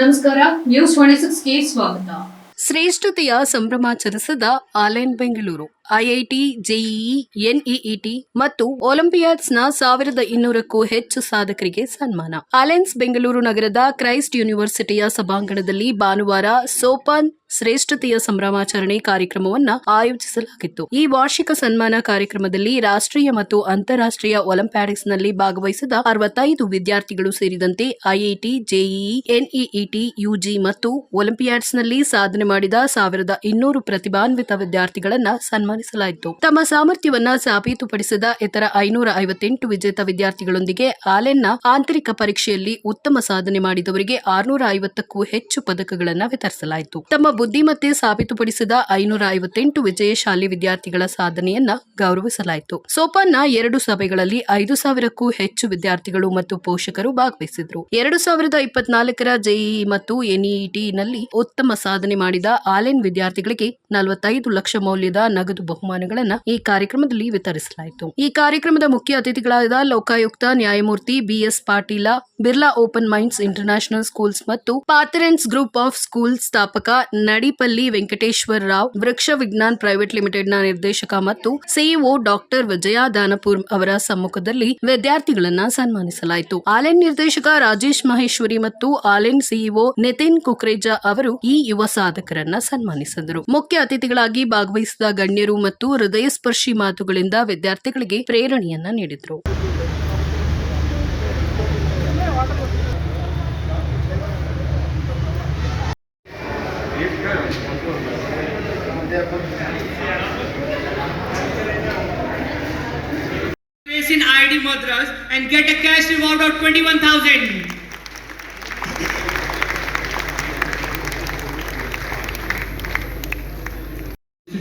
ನಮಸ್ಕಾರ news twenty ಸಿಕ್ಸ್ಗೆ ಸ್ವಾಗತ. ಶ್ರೇಷ್ಠತೆಯ ಸಂಭ್ರಮಾಚರಿಸಿದ Allen Bengaluru. IIT JEE NEET ಮತ್ತು ಒಲಿಂಪಿಯಾಡ್ಸ್ನ ಸಾವಿರದ ಇನ್ನೂರಕ್ಕೂ ಹೆಚ್ಚು ಸಾಧಕರಿಗೆ ಸನ್ಮಾನ. ಅಲೆನ್ಸ್ ಬೆಂಗಳೂರು ನಗರದ ಕ್ರೈಸ್ಟ್ ಯೂನಿವರ್ಸಿಟಿಯ ಸಭಾಂಗಣದಲ್ಲಿ ಭಾನುವಾರ ಸೋಪಾನ್ ಶ್ರೇಷ್ಠತೆಯ ಸಂಭ್ರಮಾಚರಣೆ ಕಾರ್ಯಕ್ರಮವನ್ನು ಆಯೋಜಿಸಲಾಗಿತ್ತು. ಈ ವಾರ್ಷಿಕ ಸನ್ಮಾನ ಕಾರ್ಯಕ್ರಮದಲ್ಲಿ ರಾಷ್ಟ್ರೀಯ ಮತ್ತು ಅಂತಾರಾಷ್ಟ್ರೀಯ ಒಲಿಂಪ್ಯಾಡಿಕ್ಸ್ನಲ್ಲಿ ಭಾಗವಹಿಸಿದ ಅರವತ್ತೈದು ವಿದ್ಯಾರ್ಥಿಗಳು ಸೇರಿದಂತೆ ಐಐಟಿ ಜೆಇಇ ಎನ್ಇಇಟಿ ಯುಜಿ ಮತ್ತು ಒಲಿಂಪಿಯಾಡ್ಸ್ನಲ್ಲಿ ಸಾಧನೆ ಮಾಡಿದ ಸಾವಿರದ ಇನ್ನೂರು ಪ್ರತಿಭಾನ್ವಿತ ವಿದ್ಯಾರ್ಥಿಗಳನ್ನ ಸನ್ಮಾನಿಸಲಾಯಿತು ತಮ್ಮ ಸಾಮರ್ಥ್ಯವನ್ನ ಸಾಬೀತುಪಡಿಸಿದ ಇತರ ಐನೂರ ಐವತ್ತೆಂಟು ವಿಜೇತ ವಿದ್ಯಾರ್ಥಿಗಳೊಂದಿಗೆ ಆಲೆನ್ನ ಆಂತರಿಕ ಪರೀಕ್ಷೆಯಲ್ಲಿ ಉತ್ತಮ ಸಾಧನೆ ಮಾಡಿದವರಿಗೆ ಆರುನೂರ ಐವತ್ತಕ್ಕೂ ಹೆಚ್ಚು ಪದಕಗಳನ್ನು ವಿತರಿಸಲಾಯಿತು. ತಮ್ಮ ಬುದ್ಧಿಮತ್ತೆ ಸಾಬೀತುಪಡಿಸಿದ ಐನೂರ ಐವತ್ತೆಂಟು ವಿಜಯಶಾಲಿ ವಿದ್ಯಾರ್ಥಿಗಳ ಸಾಧನೆಯನ್ನ ಗೌರವಿಸಲಾಯಿತು. ಸೋಪಾನ್ನ ಎರಡು ಸಭೆಗಳಲ್ಲಿ ಐದು ಸಾವಿರಕ್ಕೂ ಹೆಚ್ಚು ವಿದ್ಯಾರ್ಥಿಗಳು ಮತ್ತು ಪೋಷಕರು ಭಾಗವಹಿಸಿದ್ರು. ಎರಡು ಸಾವಿರದ ಇಪ್ಪತ್ನಾಲ್ಕರ ಜೆಇಇ ಮತ್ತು ಎನ್ಇಇಟಿನಲ್ಲಿ ಉತ್ತಮ ಸಾಧನೆ ಮಾಡಿದ ಆಲೆನ್ ವಿದ್ಯಾರ್ಥಿಗಳಿಗೆ ನಲವತ್ತೈದು ಲಕ್ಷ ಮೌಲ್ಯದ ನಗದು ಬಹುಮಾನಗಳನ್ನ ಈ ಕಾರ್ಯಕ್ರಮದಲ್ಲಿ ವಿತರಿಸಲಾಯಿತು. ಈ ಕಾರ್ಯಕ್ರಮದ ಮುಖ್ಯ ಅತಿಥಿಗಳಾದ ಲೋಕಾಯುಕ್ತ ನ್ಯಾಯಮೂರ್ತಿ B S Patil, Birla open minds international schools ಮತ್ತು ಪಾತರೆನ್ಸ್ ಗ್ರೂಪ್ ಆಫ್ ಸ್ಕೂಲ್ ಸ್ಥಾಪಕ ನಡಿಪಲ್ಲಿ ವೆಂಕಟೇಶ್ವರ ರಾವ್, ವೃಕ್ಷ ವಿಜ್ಞಾನ್ ಪ್ರೈವೇಟ್ ಲಿಮಿಟೆಡ್ನ ನಿರ್ದೇಶಕ ಮತ್ತು ಸಿಇಒ ಡಾಕ್ಟರ್ ವಿಜಯ ದಾನಪುರ್ ಅವರ ಸಮ್ಮುಖದಲ್ಲಿ ವಿದ್ಯಾರ್ಥಿಗಳನ್ನ ಸನ್ಮಾನಿಸಲಾಯಿತು. ಆಲೆನ್ ನಿರ್ದೇಶಕ ರಾಜೇಶ್ ಮಹೇಶ್ವರಿ ಮತ್ತು ಆಲೆನ್ ಸಿಇಒ ನಿತಿನ್ ಕುಕ್ರೇಜಾ ಅವರು ಈ ಯುವ ಸಾಧಕರನ್ನ ಸನ್ಮಾನಿಸಿದರು. ಮುಖ್ಯ ಅತಿಥಿಗಳಾಗಿ ಭಾಗವಹಿಸಿದ ಗಣ್ಯರು ಮತ್ತು ಹೃದಯ ಸ್ಪರ್ಶಿ ಮಾತುಗಳಿಂದ ವಿದ್ಯಾರ್ಥಿಗಳಿಗೆ ಪ್ರೇರಣೆಯನ್ನ ನೀಡಿದರು in ID Madras and get a cash reward of 21,000.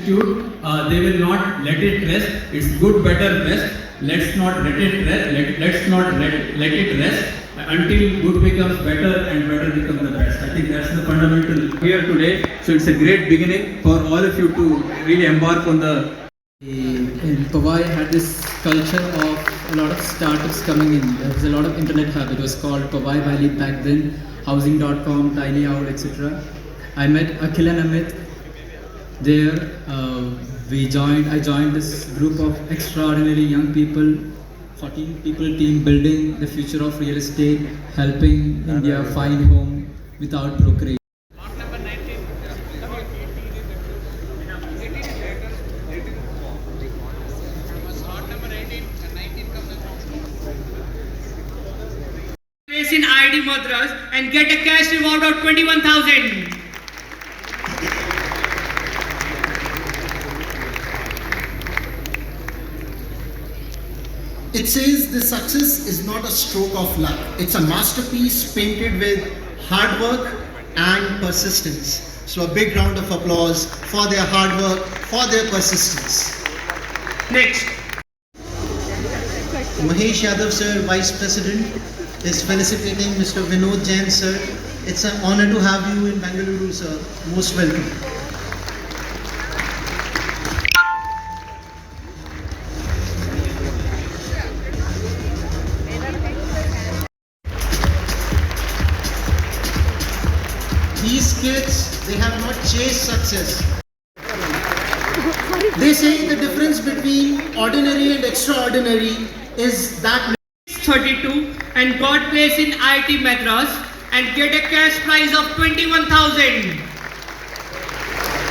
Institute, uh, they will not let it rest. It's good, better rest. Let's not let it rest. Let, let's not let, let it rest until good becomes better and better becomes the best. I think that's the fundamental here today. So it's a great beginning for all of you to really embark on the in Powai had this culture of a lot of startups coming in. There was a lot of internet hub. It was called Powai Valley back then, housing.com, tiny owl, etc. I met Akhil and Amit there. Uh, we joined, I joined this group of extraordinarily young people, 14 people team building the future of real estate, helping India find home without brokerage. In ID Madras and get a cash reward of 21,000. It says the success is not a stroke of luck. It's a masterpiece painted with hard work and persistence. So a big round of applause for their hard work, for their persistence. Next. Mahesh Yadav sir, Vice President, is felicitating Mr. Vinod Jain sir. It's an honor to have you in Bangalore sir. Most welcome. Have not chased success. They say the difference between ordinary and extraordinary is that 32 and got place in IIT Madras and get a cash prize of 21,000.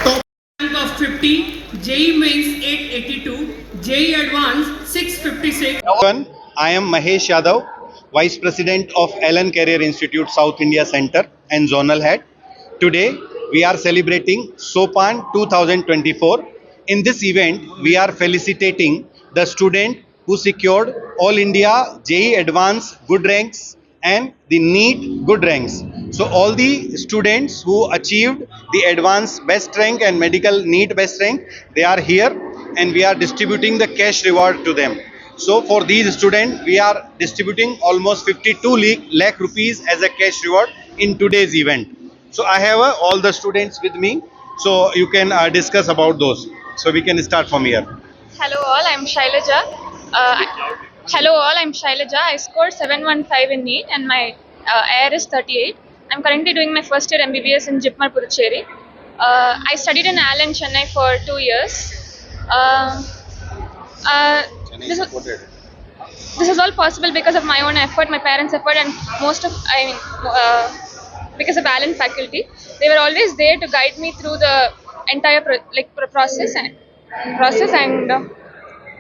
top Rank of 50, JE Mains 882, JE Advanced 656. Everyone, I am Mahesh Yadav, Vice President of Allen Career Institute South India Center and Zonal Head. Today, we are celebrating SOPAN 2024. In this event, we are felicitating the student who secured All India JE Advanced good ranks and the NEET good ranks. So all the students who achieved the advanced best rank and medical NEET best rank, they are here and we are distributing the cash reward to them. So for these students, we are distributing almost 52 lakh- lakh rupees as a cash reward in today's event. So I have uh, all the students with me, so you can uh, discuss about those. So we can start from here. Hello all, I'm Shailaja. Uh, hello all, I'm Shailaja. I scored 715 in NEET and my uh, AR is 38. I'm currently doing my first year MBBS in Jipmar Puducherry. Uh, I studied in Allen, Chennai for two years. Uh, uh, this, was, this is all possible because of my own effort, my parents' effort, and most of I mean uh, because of Allen faculty. They were always there to guide me through the entire pro- like pro- process and process and. Uh,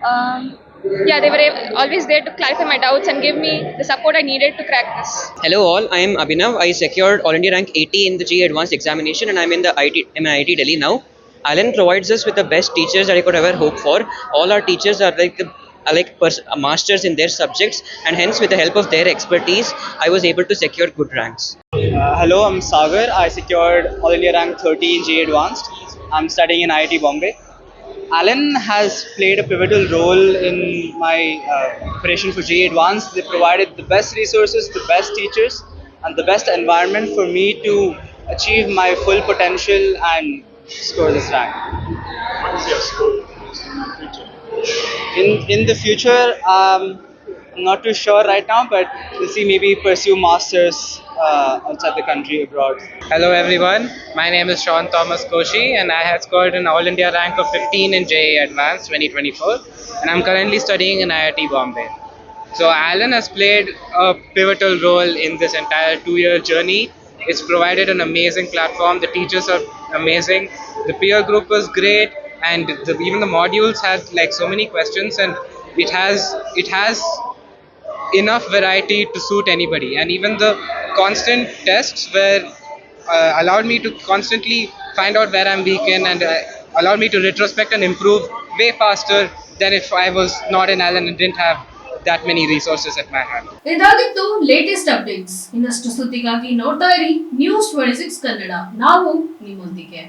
um, yeah, they were always there to clarify my doubts and give me the support I needed to crack this. Hello all, I am Abhinav. I secured All India rank 80 in the GE Advanced examination and I'm in the IT, I'm in IIT Delhi now. Alan provides us with the best teachers that I could ever hope for. All our teachers are like the like pers- uh, masters in their subjects and hence with the help of their expertise I was able to secure good ranks. Uh, hello, I'm Sagar. I secured All India rank 30 in GA Advanced. I'm studying in IIT Bombay. Alan has played a pivotal role in my uh, preparation for GA Advanced. They provided the best resources, the best teachers, and the best environment for me to achieve my full potential and score this rank. In in the future, um, I'm not too sure right now, but we'll see. Maybe pursue masters uh, outside the country abroad. Hello everyone, my name is Sean Thomas Koshi and I have scored an All India rank of 15 in JA Advanced 2024 and I'm currently studying in IIT Bombay. So Alan has played a pivotal role in this entire two-year journey. It's provided an amazing platform. The teachers are amazing. The peer group was great, and the, even the modules had like so many questions, and it has it has enough variety to suit anybody. And even the constant tests were uh, allowed me to constantly find out where I'm weak in, and uh, allowed me to retrospect and improve way faster than if I was not in Allen and didn't have that many resources at my hand. ಇದಾಗಿತ್ತು latest updates ಇನ್ನಷ್ಟು ಸುದ್ದಿಗಾಗಿ ನೋಡ್ತಾ ಇರಿ news twenty six Kannada ನಾವು ನಿಮ್ಮೊಂದಿಗೆ